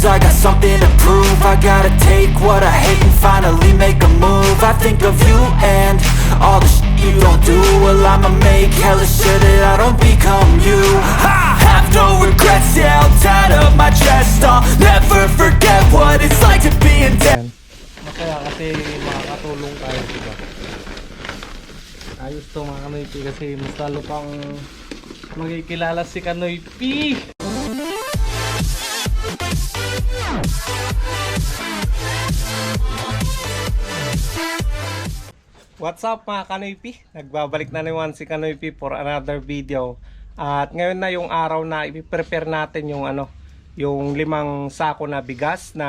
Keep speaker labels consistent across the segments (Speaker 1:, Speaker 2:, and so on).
Speaker 1: Cause I got something to prove I gotta take what I hate and finally make a move I think of you and all the shit you don't do Well I'ma make hella sure that I don't become you I have no regrets, yeah, I'll tie up my chest I'll never forget what it's like to be in debt
Speaker 2: Yan. Masaya kasi makakatulong tayo, diba? Ayos to mga Kanoy P kasi mas lalo pang magkikilala si Kanoy P. What's up mga Kanoy P? Nagbabalik na naman si Kanoy P for another video. At ngayon na yung araw na i-prepare natin yung ano, yung limang sako na bigas na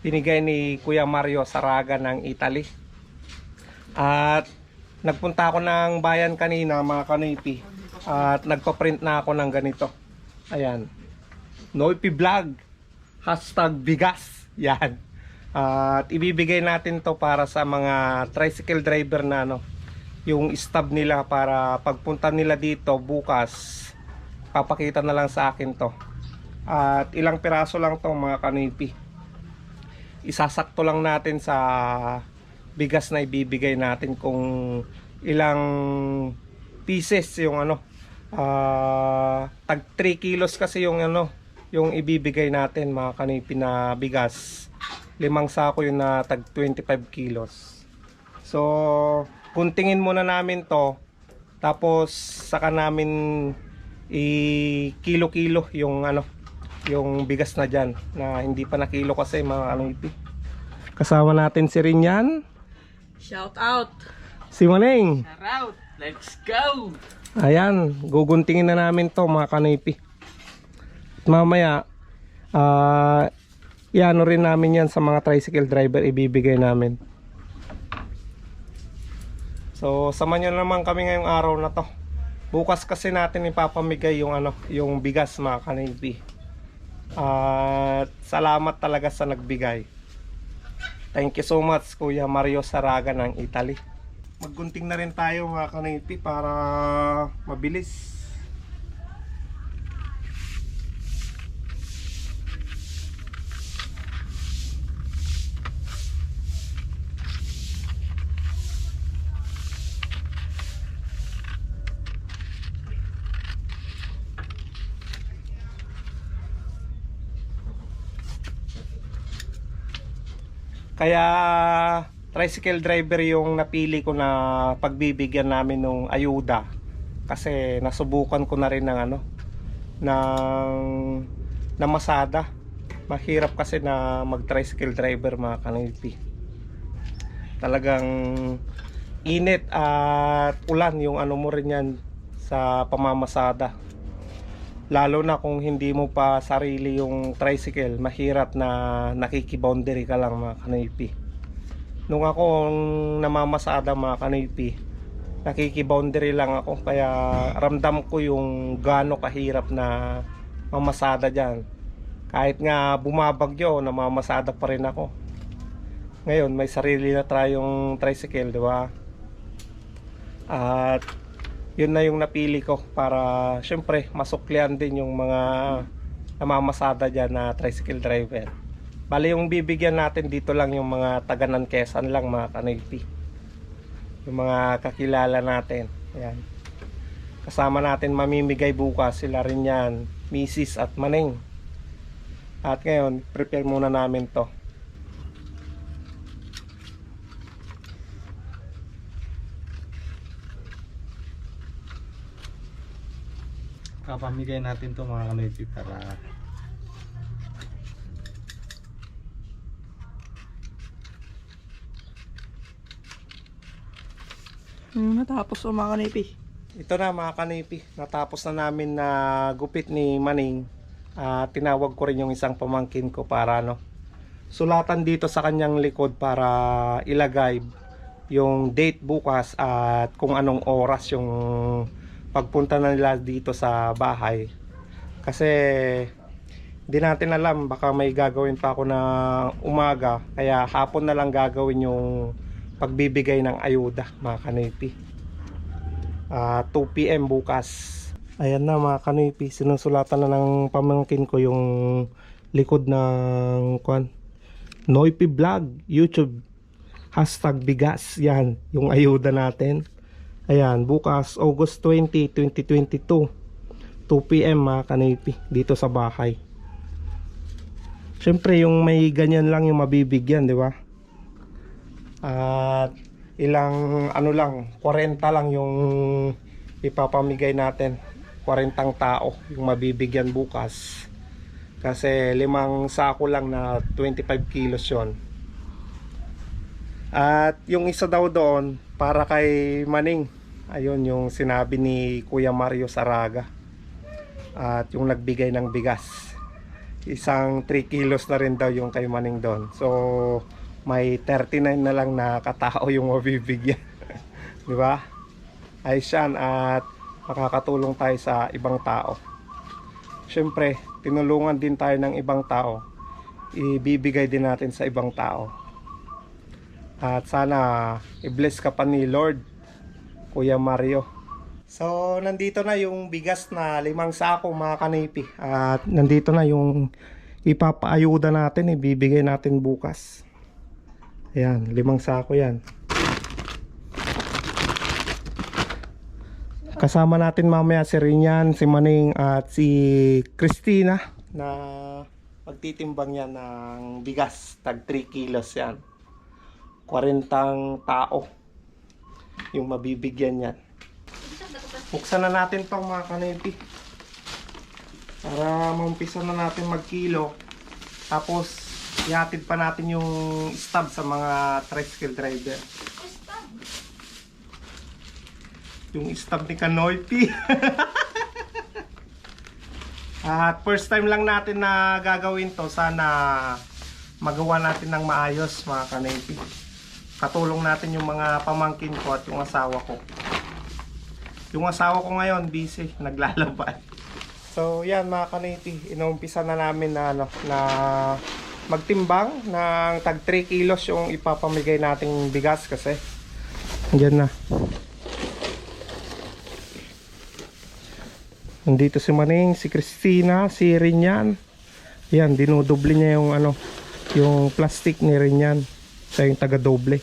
Speaker 2: binigay ni Kuya Mario Saraga ng Italy. At nagpunta ako ng bayan kanina mga kanipi. At nagpa-print na ako ng ganito. Ayan. Noipi Vlog. Hashtag bigas. Yan. At ibibigay natin to para sa mga tricycle driver na ano, yung stub nila para pagpunta nila dito bukas, papakita na lang sa akin to. At ilang piraso lang to mga kanipi isasakto lang natin sa bigas na ibibigay natin kung ilang pieces yung ano ah, tag 3 kilos kasi yung ano yung ibibigay natin mga kanipi na bigas limang sako yun na tag 25 kilos so kuntingin muna namin to tapos saka namin i kilo-kilo yung ano yung bigas na dyan na hindi pa nakilo kasi mga kanipi kasama natin si Rinyan
Speaker 3: Shout out!
Speaker 2: si Maneng
Speaker 3: Shout out! Let's go!
Speaker 2: Ayan, guguntingin na namin to mga kanipi. Mamaya, ah, iano rin namin yan sa mga tricycle driver, ibibigay namin. So, samahan nyo naman kami ngayong araw na to. Bukas kasi natin ipapamigay yung ano, yung bigas mga kanipi. At salamat talaga sa nagbigay. Thank you so much Kuya Mario Saraga ng Italy. Maggunting na rin tayo mga kanipi para mabilis. Kaya tricycle driver yung napili ko na pagbibigyan namin ng ayuda. Kasi nasubukan ko na rin ng ano ng na masada. Mahirap kasi na mag tricycle driver mga kanipi talagang init at ulan yung ano mo rin yan sa pamamasada lalo na kung hindi mo pa sarili yung tricycle mahirap na nakikiboundary ka lang mga kanipi nung ako namamasada mga kanipi nakikiboundary lang ako. Kaya ramdam ko yung gaano kahirap na mamasada dyan. Kahit nga bumabagyo namamasada pa rin ako. Ngayon may sarili na tayong tricycle di ba? At yun na yung napili ko para syempre masuklian din yung mga namamasada dyan na tricycle driver Bali yung bibigyan natin dito lang yung mga taga ng Quezon lang mga kanipi. Yung mga kakilala natin. Ayan. Kasama natin mamimigay bukas sila rin yan. Mrs. at Maneng. At ngayon, prepare muna namin to. Kapamigay natin to mga kanipi para
Speaker 3: Hmm, natapos o mga kanipi.
Speaker 2: Ito na mga kanipi, natapos na namin na gupit ni Maning. Ah, tinawag ko rin yung isang pamangkin ko para ano, sulatan dito sa kanyang likod para ilagay yung date bukas at kung anong oras yung pagpunta na nila dito sa bahay. Kasi di natin alam baka may gagawin pa ako na umaga kaya hapon na lang gagawin yung pagbibigay ng ayuda mga kanipi Ah, 2 p.m. bukas ayan na mga kanipi sinusulatan na ng pamangkin ko yung likod ng kwan Noipi Vlog YouTube hashtag bigas yan yung ayuda natin ayan bukas August 20 2022 2pm mga kanipi dito sa bahay. Syempre yung may ganyan lang yung mabibigyan di ba? At ilang ano lang 40 lang yung ipapamigay natin. 40 tao yung mabibigyan bukas. Kasi limang sako lang na 25 kilos yon at yung isa daw doon para kay Maning. Ayun yung sinabi ni Kuya Mario Saraga. At yung nagbigay ng bigas. Isang 3 kilos na rin daw yung kay Maning doon. So may 39 na lang na katao yung mabibigyan. Di ba? Ayos yan at makakatulong tayo sa ibang tao. Syempre tinulungan din tayo ng ibang tao. Ibibigay din natin sa ibang tao at sana i-bless ka pa ni Lord Kuya Mario so nandito na yung bigas na limang sako mga kanipi at nandito na yung ipapaayuda natin ibibigay natin bukas ayan limang sako yan Kasama natin mamaya si Rinyan, si Maning at si Christina na magtitimbang yan ng bigas. Tag 3 kilos yan. 40 tao yung mabibigyan yan. Buksan na natin tong mga kanipi. Para maumpisa na natin magkilo. Tapos ihatid pa natin yung stub sa mga tricycle driver. yung stab ni Kanoypi. At first time lang natin na gagawin to, sana magawa natin ng maayos mga Kanoypi. Katulong natin yung mga pamangkin ko at yung asawa ko. Yung asawa ko ngayon busy, naglalabay. So yan mga Kanoypi, inumpisa na namin na, ano, na magtimbang ng tag 3 kilos yung ipapamigay nating bigas kasi. Diyan na. Nandito si Maning, si Christina, si Rinyan. Yan, dinudoble niya yung ano, yung plastic ni Rinyan. Siya yung taga-doble.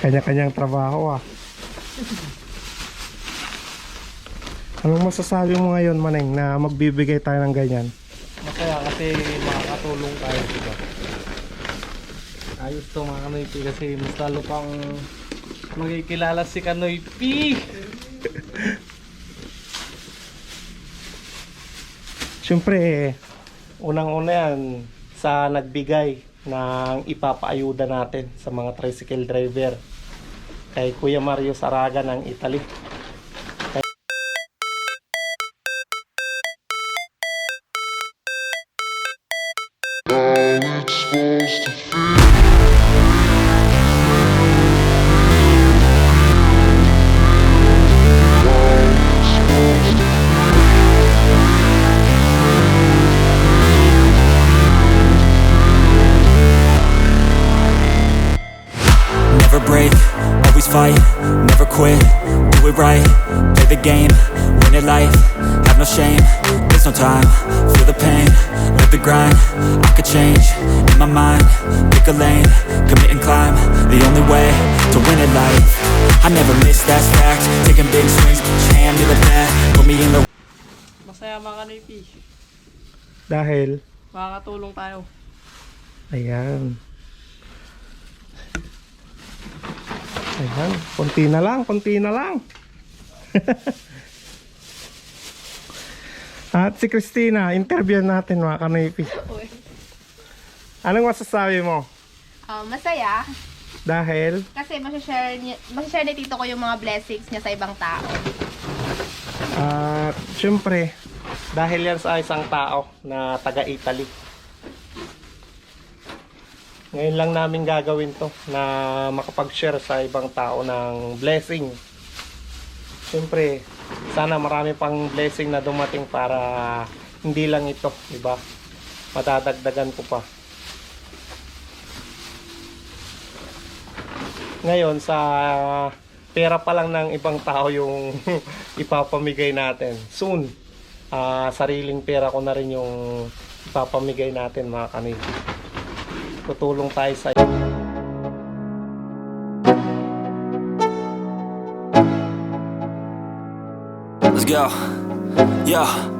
Speaker 2: Kanya-kanyang trabaho ah. Anong masasabi mo ngayon, Maneng, na magbibigay tayo ng ganyan?
Speaker 4: Masaya kasi makakatulong tayo diba? Ayos to mga Kanoypi kasi mas lalo pang magkikilala si Kanoypi.
Speaker 2: Siyempre, unang-una yan sa nagbigay ng ipapaayuda natin sa mga tricycle driver kay Kuya Mario Saraga ng Italy.
Speaker 1: Fight, never quit, do it right, play the game, win it life, have no shame, there's no time, feel the pain, live the grind, I could change, my mind, pick a lane, commit and climb, the only way to win it life, I never miss that fact, taking big swings, hand me the bat, put me in the
Speaker 3: Masaya mga Kanoypi.
Speaker 2: Dahil,
Speaker 3: Makakatulong tayo.
Speaker 2: ayan. Ayan, konti na lang, konti na lang. At si Christina, interview natin mga kanipi. Anong masasabi mo?
Speaker 5: Ah, masaya
Speaker 2: Dahil,
Speaker 5: kasi masashare, niya, masashare ni Tito ko yung mga blessings niya sa ibang tao.
Speaker 2: at syempre, dahil yan sa isang tao na taga-Italy. Ngayon lang namin gagawin to na makapag-share sa ibang tao ng blessing. Siyempre, sana marami pang blessing na dumating para hindi lang ito, di ba? Matadagdagan ko pa. Ngayon, sa pera pa lang ng ibang tao yung ipapamigay natin. Soon, ah, sariling pera ko na rin yung ipapamigay natin mga kanil. Tutulong tayo sa
Speaker 1: Let's go. Yo.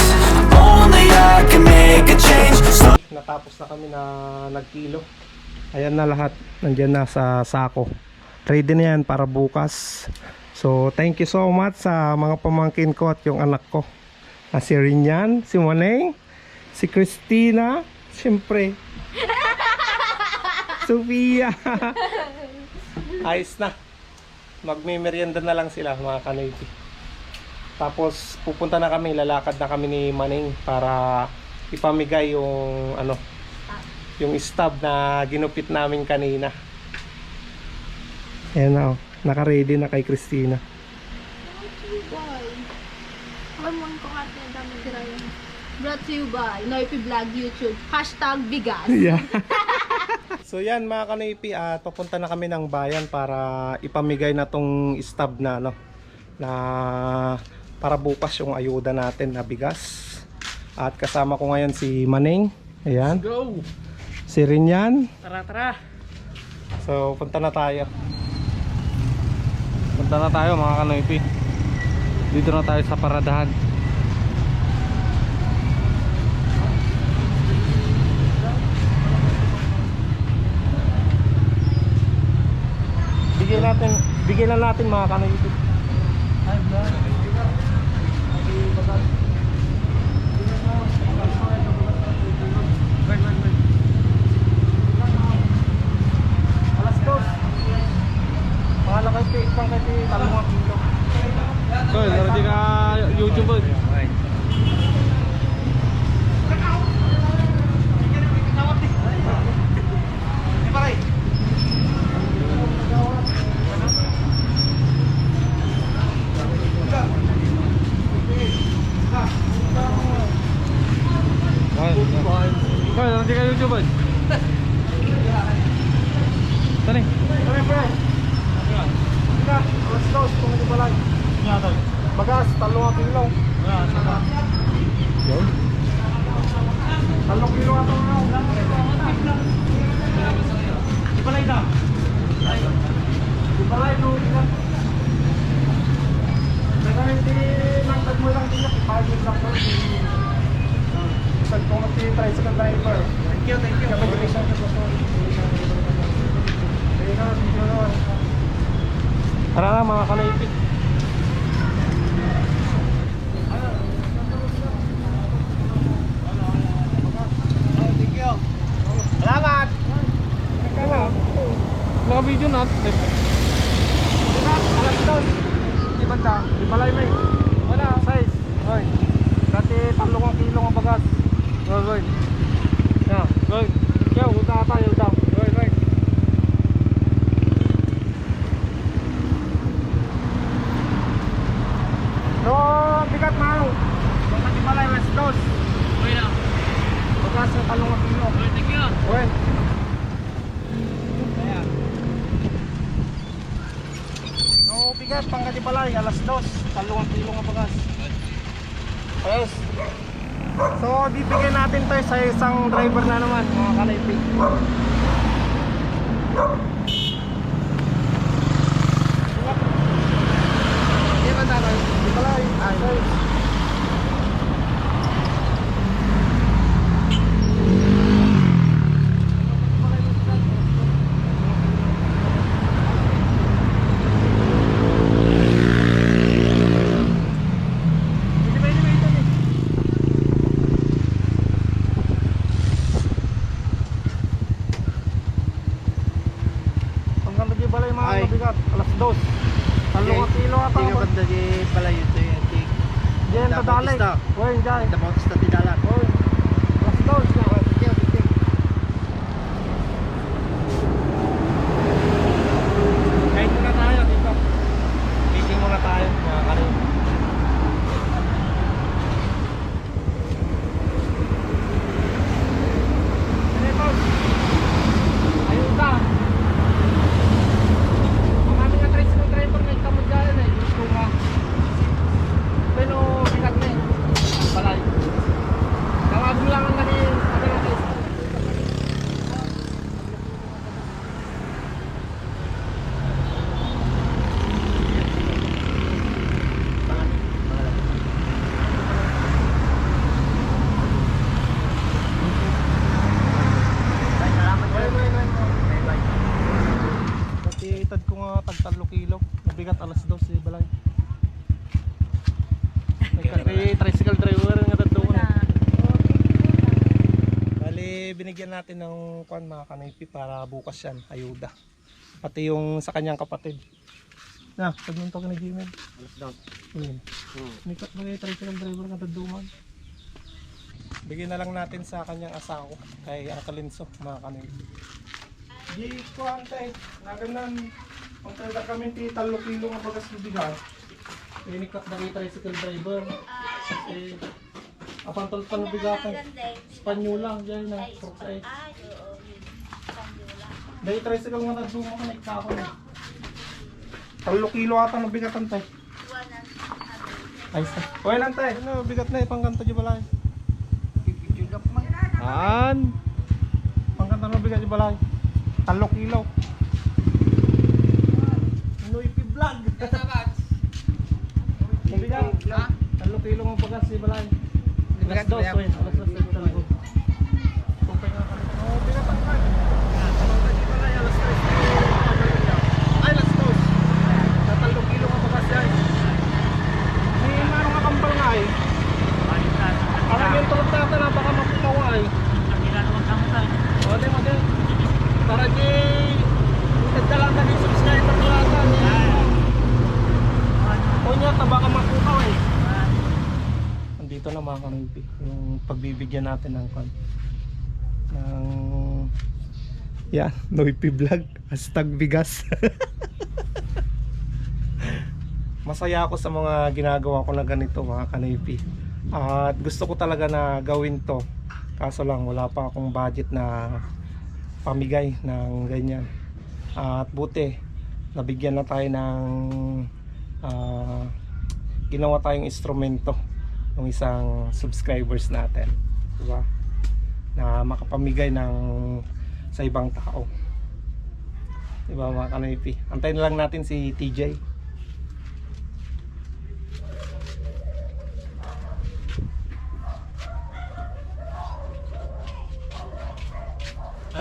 Speaker 1: I can make a change
Speaker 2: natapos na kami na nagkilo. Ayan na lahat. Nandiyan na sa sako. Ready na yan para bukas. So, thank you so much sa mga pamangkin ko at yung anak ko. Na si Rinyan, si Maneng, si Christina, siyempre. Sophia. Ayos na. Magme-merienda na lang sila mga kanayti. Tapos pupunta na kami, lalakad na kami ni Maneng para ipamigay yung ano yung stab na ginupit namin kanina. Ayan na, oh. naka-ready na kay Christina.
Speaker 5: Brought to you by Noipi Vlog YouTube. Hashtag bigas.
Speaker 2: Yeah. so yan mga kanipi, at papunta na kami ng bayan para ipamigay na tong stab na ano na para bukas yung ayuda natin na bigas. At kasama ko ngayon si Maneng. Ayan.
Speaker 4: Go!
Speaker 2: Si Rinyan.
Speaker 4: Tara, tara!
Speaker 2: So punta na tayo.
Speaker 4: Punta na tayo mga kanoypi. Dito na tayo sa paradahan.
Speaker 2: Bigyan natin, bigyan na natin mga kanipi. Alas Mahal kay Pi, pang kay Pi, talong kilo.
Speaker 4: Boy, ready ka YouTube boy. Boy, boy, ready ka YouTube boy. Tani.
Speaker 2: Kami pre. Sina, alas dos, kung hindi balay. Bagas, talong kilo. Yun. Talong kilo ato nga. Di balay da. Di balay no. Kaya hindi nagtag mo lang din yung ipagin lang ko. Isang kong nagtitry sa driver. Thank you, thank you. Congratulations sa sponsor. Sige na, sige na. Tara na mga kanaipit. Salamat!
Speaker 4: Naka-video na.
Speaker 2: Alas dos. Di banda. Di balay may. Talong ang kilo ang bagas.
Speaker 4: Boy, boy.
Speaker 2: Yeah.
Speaker 4: Boy.
Speaker 2: Yo, uta tayo daw.
Speaker 4: Boy, boy.
Speaker 2: So, bigat mahal. Baka di balay alas dos.
Speaker 3: Okay na.
Speaker 2: Bagas ang talong ang kilo.
Speaker 3: Okay, thank you.
Speaker 2: Well. So, bigas pang balay alas dos. Talong kilo ang bagas. Yes. So, bibigyan natin tayo sa isang driver na naman, mga kanaipig. Dos. Talong kilo ata.
Speaker 4: Tiga banda di pala yun ito yung tik.
Speaker 2: Diyan
Speaker 4: tadalik.ista.
Speaker 2: Oy, diyan.
Speaker 4: Sa tidalan.
Speaker 2: Oy. Alas dos na.
Speaker 4: Tiyo, tiyo.
Speaker 2: Kahit muna tayo dito. Meeting muna tayo mga kanin. Ayun ka. Ang aming tricycle driver may kamot dyan eh. Gusto nga. Pero bigat na eh. Balay. Tawag mo lang ang galing. Ano na guys? Pati itad ko nga tag 3 kilo. Nabigat alas 12 eh, balay. May kay tricycle driver nga tadto na. Bali, binigyan natin ng kwan mga kanaypi para bukas yan, ayuda. Pati yung sa kanyang kapatid. Na, pag nung ka na Gmail.
Speaker 4: Alas daw.
Speaker 2: Ayun. May kat mga tricycle driver nga taduman. Bigyan na lang natin sa kanyang asawa kay Arcalinso mga kanaypi. Di ko antay, naganan. Ang talaga kami ti talo kilo nga bagas bibigas. Pinikat na kay tricycle driver. Kasi apantol pa nabigatan. Spanyo lang dyan na. Surprise. Dahil tricycle nga nagduma ka na na. Talo kilo ata nabigatan tayo. Ayos na. Okay lang tayo. Ano, bigat na eh. Pangkanta dyan balay. An. Pangkanta na bigat dyan balay. Talo kilo. Noipi vlog. Mabigat. Talo kilo ng pagas si balay. Alas dos. Alas dos. tayo talo. Tupay nga kami. Oh, bigat ang kan. Talo na di balay. Alas tres. Ay, alas dos. Sa talo kilo ng pagas yan. May maro nga kambal nga eh. Parang yung tulog natin na baka mapukawa eh. O, di mo di. Para di nagdalang na di subscriber ko ata. O niya, baka mapukaw eh. Andito na mga kanilpi, yung pagbibigyan natin ng kan ng yan, Noipi Vlog. Hashtag bigas. Masaya ako sa mga ginagawa ko na ganito mga kanipi at gusto ko talaga na gawin to. Kaso lang wala pa akong budget na pamigay ng ganyan. At buti nabigyan na tayo ng ah, ginawa tayong instrumento ng isang subscribers natin diba na makapamigay ng sa ibang tao diba mga kanipi antayin lang natin si TJ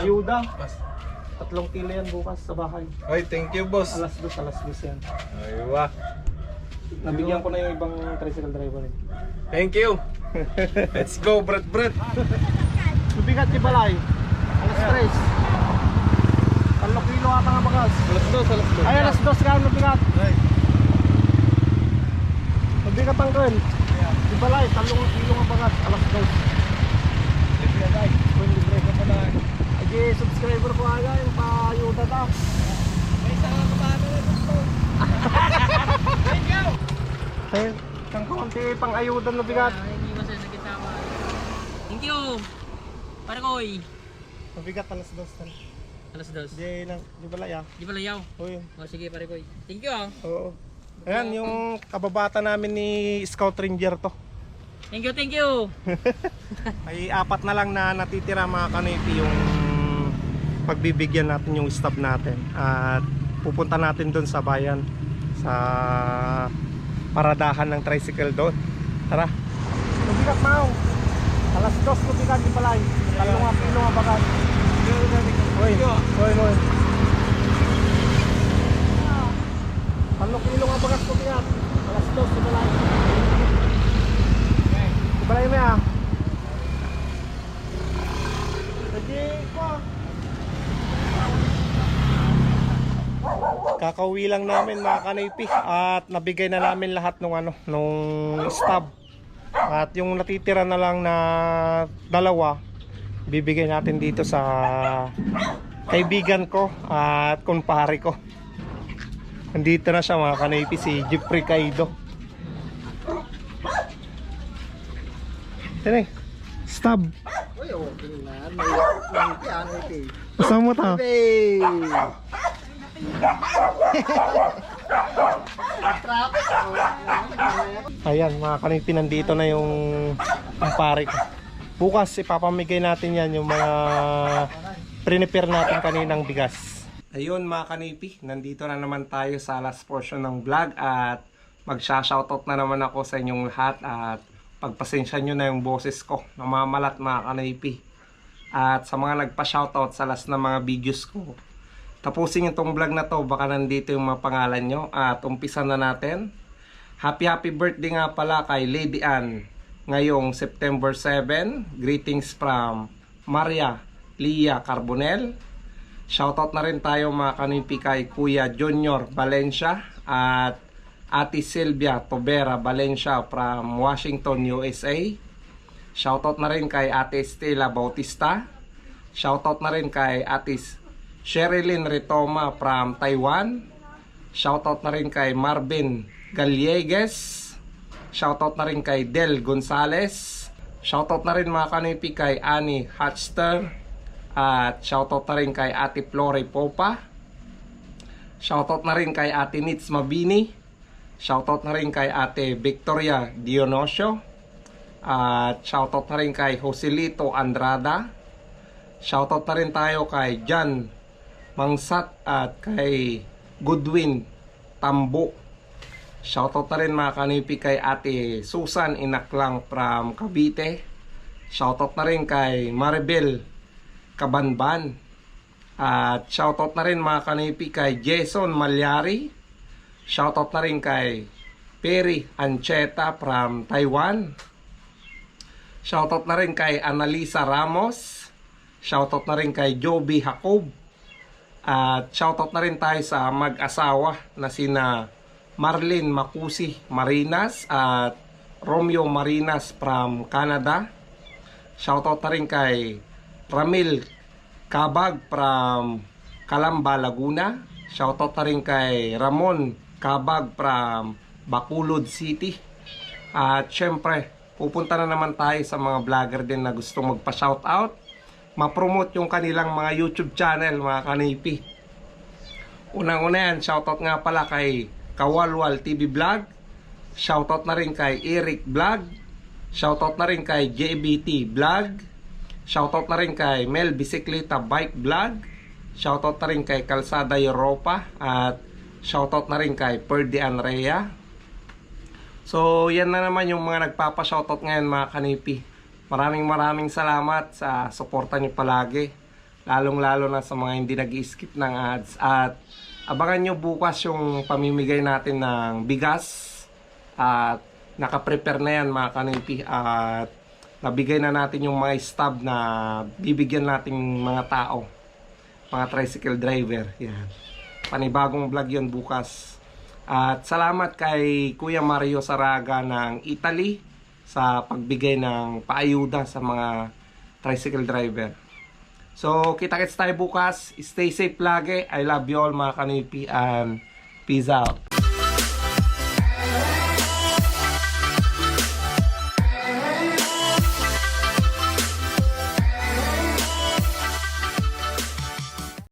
Speaker 2: Ayuda. Tatlong kilo yan bukas sa bahay.
Speaker 6: Ay, thank you, boss.
Speaker 2: Alas dos, alas dos yan.
Speaker 6: Aywa.
Speaker 2: Nabigyan ko na yung ibang tricycle driver eh.
Speaker 6: Thank you. Let's go, Brett Brett.
Speaker 2: Subigat ni Balay. Alas tres. Talong kilo ata nga bagas.
Speaker 6: Alas dos, alas dos.
Speaker 2: Ay, alas dos ka mabigat.
Speaker 6: Ay,
Speaker 2: Mabigat ang kan. Di Balay, talong kilo nga bagas. Alas dos.
Speaker 6: libre na tayo.
Speaker 2: Kung libre ka pa na. Ay, subscriber ko aga yung pa-ayuda ta.
Speaker 6: May isa nga kabata na gusto.
Speaker 2: Ay, kang konti pang ayuda na bigat.
Speaker 3: Hindi mo sa nakisama. Thank you. Para koy.
Speaker 2: Mabigat alas dos. tan.
Speaker 3: Alas dos.
Speaker 2: Di lang, di Balay ah.
Speaker 3: Di pala yaw.
Speaker 2: Uy,
Speaker 3: O sige pare koy. Thank you ah.
Speaker 2: oo. Ayan, yung kababata namin ni Scout Ranger to.
Speaker 3: Thank you, thank you.
Speaker 2: May apat na lang na natitira mga kanipi yung pagbibigyan natin yung stop natin at pupunta natin doon sa bayan sa paradahan ng tricycle doon. Tara. Lubigat mau. Alas dos lubigat di palay. Talong nga kilo nga bagat Hoy, hoy, hoy. Talong kilo nga bagat lubigat alas dos di palay. Di palay mo ah. Sige ko Kakauwi lang namin mga kanipi at nabigay na namin lahat nung ano nung stub. At yung natitira na lang na dalawa bibigay natin dito sa kaibigan ko at kumpare ko. Nandito na siya mga kanipi si Jeffrey Kaido. Tene, stub.
Speaker 6: Uy, okay na. May, may eh.
Speaker 2: Kasama mo ta.
Speaker 6: Hey!
Speaker 2: Ayan, mga kanipi, nandito na yung kumpare ko. Bukas, ipapamigay natin yan yung mga prepare natin kaninang bigas. Ayun mga kanipi, nandito na naman tayo sa last portion ng vlog at magsha-shoutout na naman ako sa inyong lahat at pagpasensya nyo na yung boses ko, namamalat mga kanipi. At sa mga nagpa-shoutout sa last na mga videos ko, tapusin itong vlog na to, baka nandito yung mga pangalan nyo at umpisa na natin. Happy happy birthday nga pala kay Lady Ann ngayong September 7. Greetings from Maria Lia Carbonel. Shoutout na rin tayo mga kanimpi kay Kuya Junior Valencia at Ate Silvia Tobera Valencia from Washington, USA. Shoutout na rin kay Ate Estela Bautista. Shoutout na rin kay Ate Sherilyn Ritoma from Taiwan. Shoutout na rin kay Marvin Gallegues. Shoutout na rin kay Del Gonzales. Shoutout na rin mga kanipi kay Annie Hatster. At shoutout na rin kay Ate Flore Popa. Shoutout na rin kay Ate Nits Mabini. Shoutout na rin kay Ate Victoria Dionosio. At shoutout na rin kay Joselito Andrada. Shoutout na rin tayo kay Jan Mangsat at kay Goodwin Tambo. Shoutout na rin mga kanipi kay Ate Susan Inaklang from Cavite. Shoutout na rin kay Maribel Kabanban. At shoutout na rin mga kanipi kay Jason Malyari. Shoutout na rin kay Perry Ancheta from Taiwan. Shoutout na rin kay Analisa Ramos. Shoutout na rin kay Joby Jacob. At shoutout na rin tayo sa mag-asawa na sina Marlene Makusi Marinas at Romeo Marinas from Canada. Shoutout na rin kay Ramil Kabag from Calamba, Laguna. Shoutout na rin kay Ramon Kabag from Bacolod City. At syempre, pupunta na naman tayo sa mga vlogger din na gustong magpa-shoutout. Ma-promote yung kanilang mga YouTube channel, mga kanipi. Unang-una yan, shoutout nga pala kay Kawalwal TV Vlog. Shoutout na rin kay Eric Vlog. Shoutout na rin kay JBT Vlog. Shoutout na rin kay Mel Bicicleta Bike Vlog. Shoutout na rin kay Kalsada Europa. At shoutout na rin kay Perdi Anrea. So, yan na naman yung mga nagpapa-shoutout ngayon mga kanipi. Maraming maraming salamat sa suporta niyo palagi. Lalong-lalo na sa mga hindi nag-skip ng ads. At abangan nyo bukas yung pamimigay natin ng bigas. At nakaprepare na yan mga kanipi. At nabigay na natin yung mga stub na bibigyan nating mga tao. Mga tricycle driver. Yan. Panibagong vlog yun bukas. At salamat kay Kuya Mario Saraga ng Italy sa pagbigay ng paayuda sa mga tricycle driver. So, kita-kits tayo bukas. Stay safe lagi. I love you all mga kanipi and peace out.